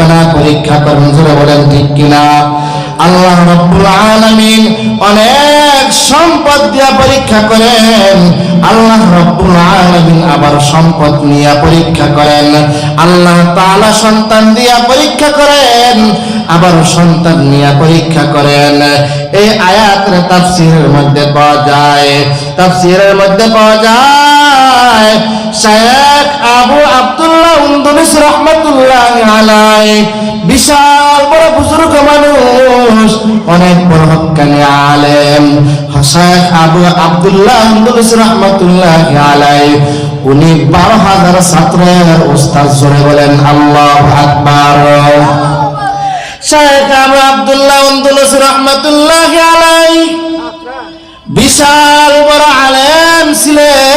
লাগবে পরীক্ষা করবেন জোরে বলেন, ঠিক কিনা? আল্লাহ রব্বুল আলামিন অনেক সম্পদ দিয়া পরীক্ষা করেন। আল্লাহ রব্বুল আলামিন আবার সম্পদ নিয়ে পরীক্ষা করেন। আল্লাহ তাআলা সন্তান দিয়া পরীক্ষা করেন, আবার সন্তান নিয়ে পরীক্ষা করেন। এই আয়াতের তাফসীরের মধ্যে পাওয়া যায়, তাফসীরের মধ্যে পাওয়া যায়, শেখ আবু আব্দুল্লাহ উন্দুলিস রহমতুল্লাহ আলাই বিশাল বড় বুজুর্গ মানুষ, অনেক বড় হক্কানি আলেম। শেখ আবু আব্দুল্লাহ রহমতুল্লাহ আলাই উনি বারো হাজার ছাত্রের উস্তাদ জোরে বলেন, আল্লাহ আকবার। শেখ আবু আব্দুল্লাহ উন্দুলিস রহমতুল্লাহ আলাই বিশাল বড় আলেম ছিলেন।